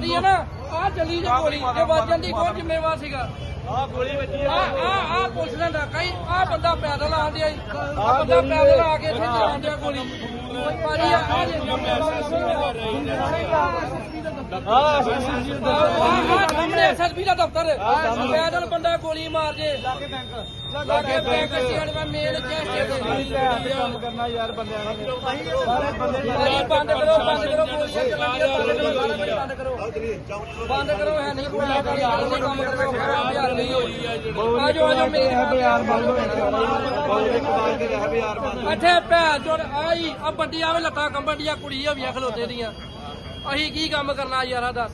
ਚੱਲਦੀ ਹੈ ਨਾ ਆ ਚੱਲੀ ਜੇ ਗੋਲੀ ਜੇ ਵੱਜ ਜਾਂਦੀ ਕੌਣ ਜ਼ਿੰਮੇਵਾਰ ਸੀਗਾ। ਆ ਗੋਲੀ ਵੱਜੀ ਆ। ਆ ਆ ਨੇ ਡਾਕਾ ਹੀ ਆ ਬੰਦਾ ਪੈਦਲ ਆਂਦਿਆ ਹੀ ਆ ਬੰਦਾ ਪੈਦਲ ਆ ਕੇ ਇੱਥੇ ਚਲਾਉਂਦਿਆ ਗੋਲੀ। ਭਾਜੀ ਆ ਆ ਆ ਸਾਹਮਣੇ ਐਸਐਸਪੀ ਦਾ ਦਫ਼ਤਰ ਪੈਦਲ ਬੰਦਾ ਗੋਲੀ ਮਾਰ ਜੇ ਲਾਗੇ ਬੈਂਕ ਸਟੇਟ ਮੈਂ ਮੇਨ ਚੈਸਟ ਤੇ ਕੰਮ ਕਰਨਾ ਯਾਰ ਬੰਦਿਆਂ ਦਾ ਸਾਰੇ ਬੰਦੇ ਬੰਦ ਕਰੋ ਬੰਦ ਕਰੋ ਗੋਲੀਆਂ ਚੱਲਣਗੀਆਂ ਬੰਦ ਕਰੋ ਬੰਦ ਕਰੋ ਹੈ ਨਹੀਂ ਕੋਈ ਆ ਨਹੀਂ ਕੰਮ ਕਰੋ ਬਿਹਾਰ ਨਹੀਂ ਹੋਈ ਆ ਜਾਓ ਆ ਜਾਓ ਮੇਰੀ ਬੰਦ ਹੋ ਗਿਆ ਇੱਥੇ ਭੈਣ ਚੋਰ ਆਈ ਆ ਵੱਡੀ ਆਵੇ ਲੱਤਾਂ ਕੰਬਣ ਦੀਆਂ ਕੁੜੀ ਹਵੀਆਂ ਖਲੋਤੇ ਦੀਆਂ। ਅਸੀਂ ਕੀ ਕੰਮ ਕਰਨਾ ਯਾਰਾ ਦੱਸ।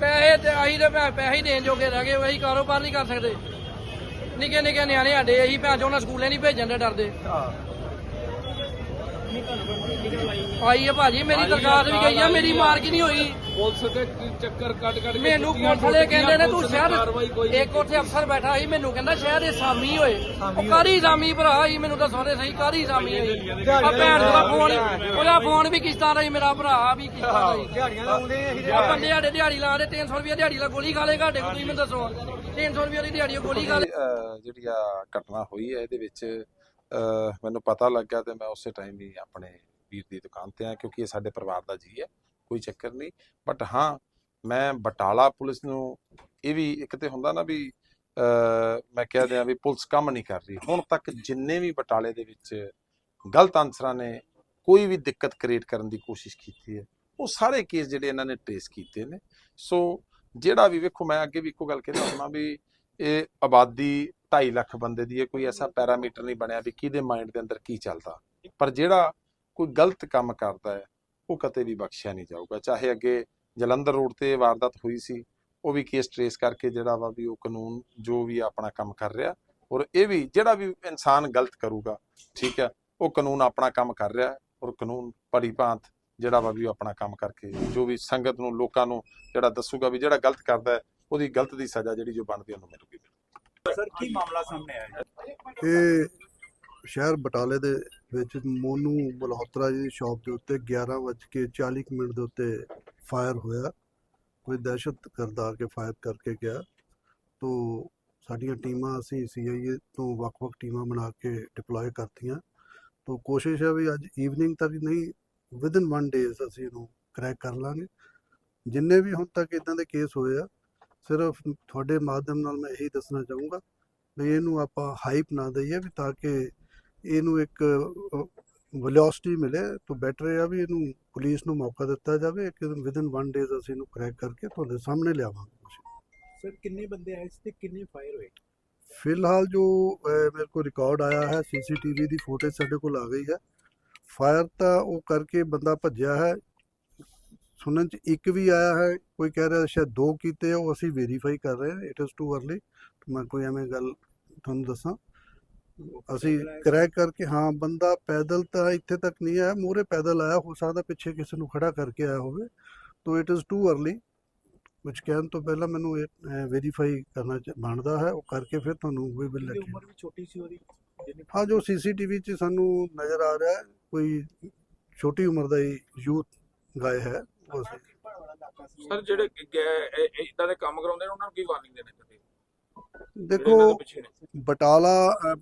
ਪੈਸੇ ਤੇ ਅਸੀਂ ਤੇ ਭੈ- ਪੈਸੇ ਹੀ ਦੇਣ ਜੋਗੇ ਰਹਿ ਗਏ, ਅਸੀਂ ਕਾਰੋਬਾਰ ਨਹੀਂ ਕਰ ਸਕਦੇ। ਨਿੱਕੇ ਨਿੱਕੇ ਨਿਆਣੇ ਸਾਡੇ, ਅਸੀਂ ਭੈਣ ਚੋਂ ਉਹਨਾਂ ਸਕੂਲੇ ਨਹੀਂ ਭੇਜਣ ਦੇ ਡਰਦੇ। ਆਈ ਹੈ ਭਾਜੀ ਮੇਰੀ ਦਰਖਾਸਤ ਵੀ ਗਈ ਆ ਮੇਰੀ ਮਾਰਕ ਹੀ ਨਹੀਂ ਹੋਈ। ਪੁਲਿਸ ਦੇ ਚੱਕਰ ਕੱਟ ਕੱਟ ਕੇ ਮੈਨੂੰ ਪੁਲਿਸ ਵਾਲੇ ਕਹਿੰਦੇ ਨੇ ਤੂੰ ਸ਼ਹਿਰ ਇੱਕ ਉੱਥੇ ਅਫਸਰ ਬੈਠਾ ਸੀ ਮੈਨੂੰ ਕਹਿੰਦਾ ਸ਼ਹਿਰ ਦੇ ਸਾਮੀ ਹੋਏ ਉਹ ਕਾਰੀ ਸਾਮੀ ਭਰਾ ਸੀ ਮੈਨੂੰ ਦੱਸੋ ਤੇ ਸਹੀ ਕਾਰੀ ਸਾਮੀ ਹੋਈ। ਆ ਭੈਣ ਦਾ ਫੋਨ ਉਹਦਾ ਫੋਨ ਵੀ ਕਿਸ਼ਤਾਂ ਦਾ ਸੀ ਮੇਰਾ ਭਰਾ ਵੀ ਕਿਸ਼ਤਾਂ ਦਾ ਸੀ। ਦਿਹਾੜੀਆਂ ਲਾਉਂਦੇ ਆ ਬੰਦੇ ਸਾਡੇ ਦਿਹਾੜੀ ਲਾਉਂਦੇ 300 ਰੁਪਏ ਦਿਹਾੜੀ ਲਾ ਗੋਲੀ ਖਾ ਲੇ ਘਾਟੇ ਕੋ ਤੁਸੀਂ ਮੈਨੂੰ ਦੱਸੋ। 300 ਰੁਪਏ ਦੀ ਦਿਹਾੜੀ ਗੋਲੀ ਖਾ ਲੇ। ਜਿਹੜੀ ਆ ਘਟਨਾ ਹੋਈ ਹੈ ਇਹਦੇ ਵਿੱਚ ਮੈਨੂੰ ਪਤਾ ਲੱਗਾ ਤੇ ਮੈਂ ਉਸੇ ਟਾਈਮ ਹੀ ਆਪਣੇ ਵੀਰ ਦੀ ਦੁਕਾਨ ਤੇ ਆ ਕਿਉਂਕਿ ਇਹ ਸਾਡੇ ਪਰਿਵਾਰ ਦਾ ਜੀ ਹੈ, ਕੋਈ ਚੱਕਰ ਨਹੀਂ। ਬਟ ਹਾਂ, ਮੈਂ ਬਟਾਲਾ ਪੁਲਿਸ ਨੂੰ ਇਹ ਵੀ ਇੱਕ ਤੇ ਹੁੰਦਾ ਨਾ ਵੀ ਮੈਂ ਕਹਿ ਦਿਆਂ ਵੀ ਪੁਲਿਸ ਕੰਮ ਨਹੀਂ ਕਰ ਰਹੀ। ਹੁਣ ਤੱਕ ਜਿੰਨੇ ਵੀ ਬਟਾਲੇ ਦੇ ਵਿੱਚ ਗਲਤ ਅਨਸਰਾਂ ਨੇ ਕੋਈ ਵੀ ਦਿੱਕਤ ਕ੍ਰੀਏਟ ਕਰਨ ਦੀ ਕੋਸ਼ਿਸ਼ ਕੀਤੀ ਹੈ, ਉਹ ਸਾਰੇ ਕੇਸ ਜਿਹੜੇ ਇਹਨਾਂ ਨੇ ਟ੍ਰੇਸ ਕੀਤੇ ਨੇ। ਸੋ ਜਿਹੜਾ ਵੀ ਵੇਖੋ, ਮੈਂ ਅੱਗੇ ਵੀ ਇੱਕੋ ਗੱਲ ਕਹਿੰਦਾ ਹੁੰਦਾ ਵੀ ਇਹ ਆਬਾਦੀ 2.5 ਲੱਖ ਬੰਦੇ ਦੀ ਇਹ ਕੋਈ ਐਸਾ ਪੈਰਾਮੀਟਰ ਨਹੀਂ ਬਣਿਆ ਵੀ ਕਿਹਦੇ ਮਾਈਂਡ ਦੇ ਅੰਦਰ ਕੀ ਚੱਲਦਾ। ਪਰ ਜਿਹੜਾ ਕੋਈ ਗਲਤ ਕੰਮ ਕਰਦਾ ਹੈ, ਉਹ ਕਦੇ ਵੀ ਬਖਸ਼ਿਆ ਨਹੀਂ ਜਾਊਗਾ। ਚਾਹੇ ਅੱਗੇ ਜਲੰਧਰ ਰੋਡ ਤੇ ਵਾਰਦਾਤ ਹੋਈ ਸੀ, ਉਹ ਵੀ ਕੇਸ ਟ੍ਰੇਸ ਕਰਕੇ ਜਿਹੜਾ ਵਾ ਵੀ ਉਹ ਕਾਨੂੰਨ ਜੋ ਵੀ ਆਪਣਾ ਕੰਮ ਕਰ ਰਿਹਾ, ਔਰ ਇਹ ਵੀ ਜਿਹੜਾ ਵੀ ਇਨਸਾਨ ਗਲਤ ਕਰੂਗਾ, ਠੀਕ ਹੈ, ਉਹ ਕਾਨੂੰਨ ਆਪਣਾ ਕੰਮ ਕਰ ਰਿਹਾ ਔਰ ਕਾਨੂੰਨ ਭਲੀ-ਭਾਂਤ ਜਿਹੜਾ ਵਾ ਵੀ ਉਹ ਆਪਣਾ ਕੰਮ ਕਰਕੇ ਜੋ ਵੀ ਸੰਗਤ ਨੂੰ, ਲੋਕਾਂ ਨੂੰ ਜਿਹੜਾ ਦੱਸੂਗਾ ਵੀ ਜਿਹੜਾ ਗਲਤ ਕਰਦਾ ਉਹਦੀ ਗਲਤ ਦੀ ਸਜ਼ਾ ਜਿਹੜੀ ਜੋ ਬਣਦੀ ਉਹਨੂੰ ਮਿਲੂ ਸਰ, ਕੀ ਮਾਮਲਾ ਸਾਹਮਣੇ ਆਇਆ ਇਹ ਸ਼ਹਿਰ ਬਟਾਲੇ ਦੇ ਵਿੱਚ ਮੋਨੂ ਮਲਹੋਤਰਾ ਜੀ ਦੀ ਸ਼ਾਪ ਦੇ ਉੱਤੇ 11:40 ਮਿੰਟ ਦੇ ਉੱਤੇ ਫਾਇਰ ਹੋਇਆ। ਕੋਈ ਦਹਿਸ਼ਤ ਗਰਦ ਕੇ ਫਾਇਰ ਕਰਕੇ ਗਿਆ। ਤੋਂ ਸਾਡੀਆਂ ਟੀਮਾਂ, ਅਸੀਂ ਸੀਆਈਏ ਤੋਂ ਵੱਖ-ਵੱਖ ਟੀਮਾਂ ਬਣਾ ਕੇ ਡਿਪਲੋਏ ਕਰਤੀਆਂ। ਤੋਂ ਕੋਸ਼ਿਸ਼ ਹੈ ਵੀ ਅੱਜ ਈਵਨਿੰਗ ਤੱਕ ਨਹੀਂ ਵਿਦਨ 1 ਡੇਜ਼ ਅਸੀਂ ਇਹਨੂੰ ਕਰੈਕ ਕਰ ਲਾਂਗੇ। ਜਿੰਨੇ ਵੀ ਹੁਣ ਤੱਕ ਇਦਾਂ ਦੇ ਕੇਸ ਹੋਏ ਆ ਸਿਰਫ ਤੁਹਾਡੇ ਮਾਧਿਅਮ ਨਾਲ ਮੈਂ ਇਹੀ ਦੱਸਣਾ ਚਾਹੂੰਗਾ ਵੀ ਇਹਨੂੰ ਆਪਾਂ ਹਾਈਪ ਨਾ ਦਈਏ ਵੀ ਤਾਂ ਕਿ ਇਹਨੂੰ ਇੱਕ ਵੈਲੋਸਿਟੀ ਮਿਲੇ ਤਾਂ ਬੈਟਰ ਆ ਵੀ ਇਹਨੂੰ ਪੁਲਿਸ ਨੂੰ ਮੌਕਾ ਦਿੱਤਾ ਜਾਵੇ ਕਿ ਵਿਦਨ 1 ਡੇਜ਼ ਅਸੀਂ ਇਹਨੂੰ ਕਰੈਕ ਕਰਕੇ ਤੁਹਾਡੇ ਸਾਹਮਣੇ ਲਿਆਵਾਂਗੇ ਸਰ ਕਿੰਨੇ ਬੰਦੇ ਆਏ ਸੀ ਤੇ ਕਿੰਨੇ ਫਾਇਰ ਹੋਏ? ਫਿਲਹਾਲ ਜੋ ਮੇਰੇ ਕੋਲ ਰਿਕਾਰਡ ਆਇਆ ਹੈ ਸੀਸੀਟੀਵੀ ਦੀ ਫੁਟੇਜ ਸਾਡੇ ਕੋਲ ਆ ਗਈ ਹੈ। ਫਾਇਰ ਤਾਂ ਉਹ ਕਰਕੇ ਬੰਦਾ ਭੱਜਿਆ ਹੈ ਸੁਣਨ ਚ ਇੱਕ ਵੀ ਆਇਆ ਹੈ ਕੋਈ ਕਹਿ ਰਿਹਾ ਸ਼ਾਇਦ ਦੋ ਕੀਤੇ ਉਹ ਅਸੀਂ ਵੈਰੀਫਾਈ ਕਰ ਰਹੇ ਹਾਂ ਇਟ ਇਜ਼ ਟੂ ਅਰਲੀ ਮੈਂ ਕੋਈ ਐਵੇਂ ਗੱਲ ਤੁਹਾਨੂੰ ਦੱਸਾਂ। ਅਸੀਂ ਕਰੈਕ ਕਰਕੇ ਹਾਂ ਬੰਦਾ ਪੈਦਲ ਤਾਂ ਇੱਥੇ ਤੱਕ ਨਹੀਂ ਆਇਆ ਮੂਹਰੇ ਪੈਦਲ ਆਇਆ ਹੋ ਸਕਦਾ ਪਿੱਛੇ ਕਿਸੇ ਨੂੰ ਖੜਾ ਕਰਕੇ ਆਇਆ ਹੋਵੇ ਤੋ ਇਟ ਇਜ਼ ਟੂ ਅਰਲੀ ਕੁਝ ਕਹਿਣ ਤੋਂ ਪਹਿਲਾਂ ਮੈਨੂੰ ਇਹ ਵੈਰੀਫਾਈ ਕਰਨਾ ਬਣਦਾ ਹੈ ਉਹ ਕਰਕੇ ਫਿਰ ਤੁਹਾਨੂੰ ਵੀ ਬਿਲ ਉਹਦੀ ਲੈ ਉਮਰ ਵੀ ਛੋਟੀ ਸੀ ਉਹਦੀ? ਹਾਂ ਜੋ ਸੀਸੀਟੀਵੀ 'ਚ ਸਾਨੂੰ ਨਜ਼ਰ ਆ ਰਿਹਾ ਕੋਈ ਛੋਟੀ ਉਮਰ ਦਾ ਹੀ ਯੂਥ ਗਾਇ ਹੈ। ਉਹ ਸੀ। ਸਰ ਜਿਹੜੇ ਇਦਾਂ ਦੇ ਕੰਮ ਕਰਾਉਂਦੇ ਨੇ ਉਹਨਾਂ ਨੂੰ ਕੀ ਵਾਰਨਿੰਗ ਦੇਣੀ ਚਾਹੀਦੀ ਦੇਖੋ ਬਟਾਲਾ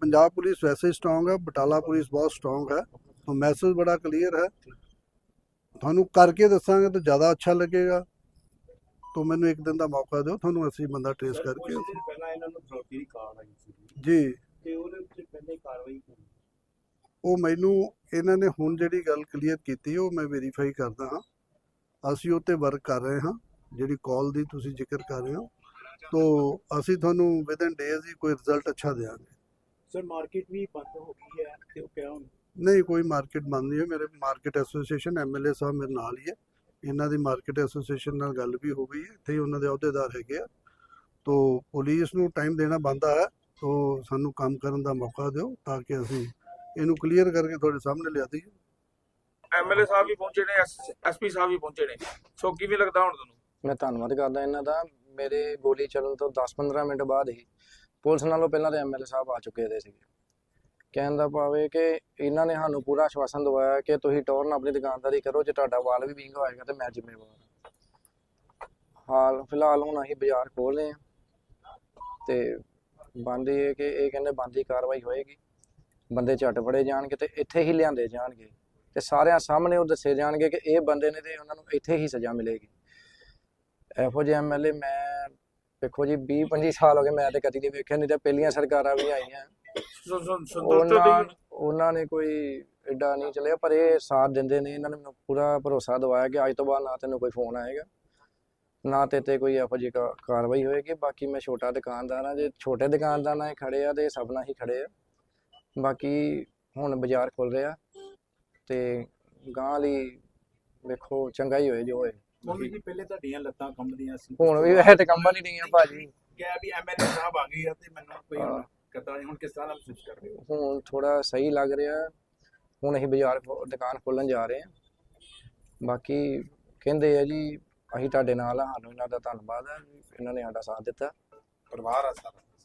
ਪੰਜਾਬ ਪੁਲਿਸ ਵੈਸੇ ਸਟਰੋਂਗ ਹੈ ਬਟਾਲਾ ਪੁਲਿਸ ਬਹੁਤ ਸਟਰੋਂਗ ਹੈ। ਤਾਂ ਮੈਸੇਜ ਬੜਾ ਕਲੀਅਰ ਹੈ। ਤੁਹਾਨੂੰ ਕਰਕੇ ਦੱਸਾਂਗੇ ਤਾਂ ਜ਼ਿਆਦਾ ਅੱਛਾ ਲੱਗੇਗਾ। ਤਾਂ ਮੈਨੂੰ ਇੱਕ ਦਿਨ ਦਾ ਮੌਕਾ ਦਿਓ ਤੁਹਾਨੂੰ ਅਸੀਂ ਬੰਦਾ ਟ੍ਰੇਸ ਕਰਕੇ ਪਹਿਲਾਂ ਇਹਨਾਂ ਨੂੰ ਫਰੋਤੀ ਦੀ ਕਾਲ ਆਈ ਸੀ। ਜੀ। ਤੇ ਉਹਦੇ ਉੱਤੇ ਪਹਿਲੇ ਕਾਰਵਾਈ ਹੋਈ। ਉਹ ਮੈਨੂੰ ਇਹਨਾਂ ਨੇ ਹੁਣ ਜਿਹੜੀ ਗੱਲ ਕਲੀਅਰ ਕੀਤੀ ਉਹ ਮੈਂ ਵੈਰੀਫਾਈ ਕਰਦਾ ਹਾਂ। ਅਸੀਂ ਉਹ ਤੇ ਵਰਕ ਕਰ ਰਹੇ ਹਾਂ ਜਿਹੜੀ ਕਾਲ ਦੀ ਤੁਸੀਂ ਜ਼ਿਕਰ ਕਰ ਰਹੇ ਹੋ। ਤੋ ਅਸੀਂ ਤੁਹਾਨੂੰ ਵਿਦਨ ਡੇਜ਼ ਹੀ ਕੋਈ ਰਿਜ਼ਲਟ ਅੱਛਾ ਦੇਵਾਂਗੇ। ਸਰ ਮਾਰਕੀਟ ਵੀ ਬੰਦ ਹੋ ਗਈ ਹੈ ਤੇ ਉਹ ਕਿਹਾ ਨਹੀਂ ਕੋਈ ਮਾਰਕੀਟ ਬੰਦ ਨਹੀਂ ਹੈ। ਮੇਰੇ ਮਾਰਕੀਟ ਐਸੋਸੀਏਸ਼ਨ ਐਮਐਲਏ ਸਾਹਿਬ ਮੇਰੇ ਨਾਲ ਹੀ ਹੈ। ਇਹਨਾਂ ਦੀ ਮਾਰਕੀਟ ਐਸੋਸੀਏਸ਼ਨ ਨਾਲ ਗੱਲ ਵੀ ਹੋ ਗਈ ਹੈ। ਇੱਥੇ ਹੀ ਉਹਨਾਂ ਦੇ ਅਹੁਦੇਦਾਰ ਹੈਗੇ ਆ। ਤੋ ਪੁਲਿਸ ਨੂੰ ਟਾਈਮ ਦੇਣਾ ਬੰਦਾ ਹੈ ਤੋ ਸਾਨੂੰ ਕੰਮ ਕਰਨ ਦਾ ਮੌਕਾ ਦਿਓ ਤਾਂ ਕਿ ਅਸੀਂ ਇਹਨੂੰ ਕਲੀਅਰ ਕਰਕੇ ਤੁਹਾਡੇ ਸਾਹਮਣੇ ਲਿਆ ਦਈਏ। ਐਮਐਲਏ ਸਾਹਿਬ ਵੀ ਪਹੁੰਚੇ ਨੇ ਐਸਪੀ ਸਾਹਿਬ ਵੀ ਪਹੁੰਚੇ ਨੇ। ਸੋ ਕਿਵੇਂ ਲੱਗਦਾ ਹੁਣ ਤੁਹਾਨੂੰ? ਮੈਂ ਧੰਨਵਾਦ ਕਰਦਾ ਇਹਨਾਂ ਦਾ। ਮੇਰੇ ਗੋਲੀ ਚੱਲਣ ਤੋਂ 10-15 ਮਿੰਟ ਬਾਅਦ ਹੀ ਪੁਲਿਸ ਨਾਲੋਂ ਪਹਿਲਾਂ ਤੇ ਐਮਐਲਏ ਸਾਹਿਬ ਆ ਚੁੱਕੇ ਦੇ ਸੀਗੇ। ਕਹਿਣ ਦਾ ਭਾਵੇਂ ਕਿ ਇਹਨਾਂ ਨੇ ਸਾਨੂੰ ਪੂਰਾ ਆਸ਼ਵਾਸਨ ਦਵਾਇਆ ਕਿ ਤੁਸੀਂ ਟੌਰ ਨਾਲ ਆਪਣੀ ਦੁਕਾਨਦਾਰੀ ਕਰੋ, ਜੇ ਤੁਹਾਡਾ ਵਾਲ ਵੀ ਵਿੰਗ ਹੋਏਗਾ ਤੇ ਮੈਂ ਜ਼ਿੰਮੇਵਾਰ ਹਾਂ। ਹਾਲ ਫਿਲਹਾਲ ਹੁਣ ਅਸੀਂ ਬਾਜ਼ਾਰ ਖੋਲ ਰਹੇ ਹਾਂ ਤੇ ਬੰਦ ਇਹ ਕਿ ਇਹ ਕਹਿੰਦੇ ਬੰਦ ਦੀ ਕਾਰਵਾਈ ਹੋਏਗੀ। ਬੰਦੇ ਝਟ ਫੜੇ ਜਾਣਗੇ ਤੇ ਇੱਥੇ ਹੀ ਲਿਆਂਦੇ ਜਾਣਗੇ। ਤੇ ਸਾਰਿਆਂ ਸਾਹਮਣੇ ਉਹ ਦੱਸੇ ਜਾਣਗੇ ਕਿ ਇਹ ਬੰਦੇ ਨੇ ਤੇ ਉਹਨਾਂ ਨੂੰ ਇੱਥੇ ਹੀ ਸਜ਼ਾ ਮਿਲੇਗੀ। ਇਹੋ ਜਿਹੇ ਐਮਐਲਏ ਮੈਂ ਵੇਖੋ ਜੀ 20 25 ਸਾਲ ਹੋ ਗਏ ਮੈਂ ਤੇ ਕਦੀ ਨਹੀਂ ਵੇਖਿਆ ਨਹੀਂ ਤਾਂ ਪਹਿਲੀਆਂ ਸਰਕਾਰਾਂ ਵੀ ਆਈਆਂ। ਉਹਨਾਂ ਨੇ ਕੋਈ ਐਡਾ ਨਹੀਂ ਚੱਲਿਆ ਪਰ ਇਹ ਸਾਥ ਦਿੰਦੇ ਨੇ ਇਹਨਾਂ ਨੇ ਮੈਨੂੰ ਪੂਰਾ ਭਰੋਸਾ ਦਿਵਾਇਆ ਕਿ ਅੱਜ ਤੋਂ ਬਾਅਦ ਨਾ ਤੈਨੂੰ ਕੋਈ ਫੋਨ ਆਏਗਾ ਨਾ ਤੇ ਤੇ ਕੋਈ ਇਹੋ ਜਿਹੀ ਕਾਰਵਾਈ ਹੋਏਗੀ। ਬਾਕੀ ਮੈਂ ਛੋਟਾ ਦੁਕਾਨਦਾਰ ਹਾਂ ਜੇ ਛੋਟੇ ਦੁਕਾਨਦਾਰ ਨਾਲ ਖੜੇ ਆ ਤੇ ਸਭ ਨਾਲ ਹੀ ਖੜੇ ਆ। ਬਾਕੀ ਹੁਣ ਬਾਜ਼ਾਰ ਖੁੱਲ ਰਿਹਾ। ਤੇ ਗਾਂ ਲਈ ਵੇਖੋ ਚੰਗਾ ਹੀ ਹੋਏ ਜੋ ਹੋਏ ਮੰਮੀ ਜੀ ਪਹਿਲੇ ਤੁਹਾਡੀਆਂ ਲੱਤਾਂ ਕੰਬਦੀਆਂ ਸੀ। ਹੁਣ ਵੀ ਵੈਸੇ ਤੇ ਕੰਬਾਂ ਨਹੀਂ ਰਹੀਆਂ ਭਾਜੀ। ਕਿਹਾ ਵੀ ਐਮਐਲਏ ਸਾਹਿਬ ਆ ਗਏ ਆ ਤੇ ਮੈਨੂੰ ਕੋਈ ਹਾਂ। ਨਹੀਂ ਹੁਣ ਕਿਸ ਤਰ੍ਹਾਂ ਮਹਿਸੂਸ ਕਰ ਰਹੇ ਹੋ? ਹੁਣ ਥੋੜਾ ਸਹੀ ਲੱਗ ਰਿਹਾ। ਹੁਣ ਅਸੀਂ ਬਾਜ਼ਾਰ ਖੋ- ਦੁਕਾਨ ਖੋਲਣ ਜਾ ਰਹੇ ਹਾਂ। ਬਾਕੀ ਕਹਿੰਦੇ ਆ ਜੀ ਅਸੀਂ ਤੁਹਾਡੇ ਨਾਲ ਆ ਸਾਨੂੰ ਇਹਨਾਂ ਦਾ ਧੰਨਵਾਦ ਹੈ ਵੀ ਇਹਨਾਂ ਨੇ ਸਾਡਾ ਸਾਥ ਦਿੱਤਾ। ਪਰਿਵਾਰ ਆ ਸਾਰਾ।